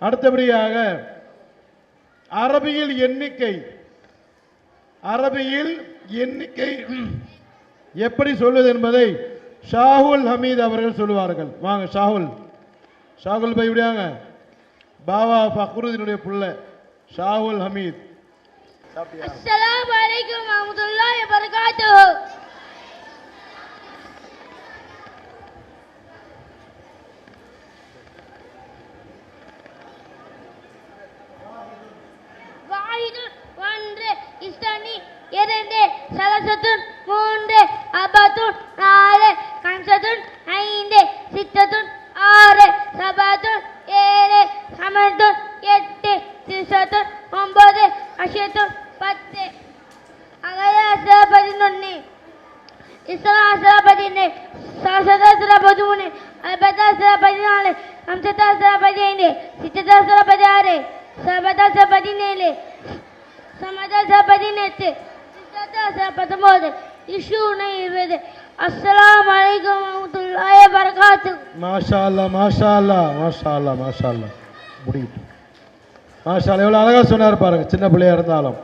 அடுத்தபடியாக அரபியில் எண்ணிக்கை. அரபியில் எண்ணிக்கை எப்படி சொல்வது என்பதை ஷாகுல் ஹமீத் அவர்கள் சொல்லுவார்கள். வாங்க ஷாகுல் ஷாகுல் பை இப்படியாங்க. பாபா ஃபக்ருதீனுடைய பிள்ளை ஷாகுல் ஹமீத். அஸ்ஸலாமு அலைக்கும் வரஹ்மத்துல்லாஹி வபரகாத்துஹு. இரண்டு சலசத்துன் மூன்று அபத்துன் நாலு கம்சத்துன் ஐந்து சித்தத்துன் ஆறு சபாத்துன் ஏழு சமத்துன் எட்டு திசத்துன் ஒன்பது அஷத்துன் பத்து. அகயாச பதினொன்று இஸ்லாச பதினொன்று சலசதாசர பதிமூணு அல்பதாசர பதினாலு கம்சதாசர பதினைந்து சித்ததாசர பதினாறு சபதாசர பதினேழு சமதாசர பதினெட்டு சித்ததாசர பத்தொன்பது இஷூனை இருபது அஸ்லாம் வலைக்கம் வரஹ்மத்துல்லாஹி வபரகாத்துஹு மாஷா அல்லா மாஷா அல்லா மாஷா அல்லா மாஷா அல்லா மாஷா எவ்வளோ அழகாக சொன்னார் பாருங்க சின்ன பிள்ளையா இருந்தாலும்.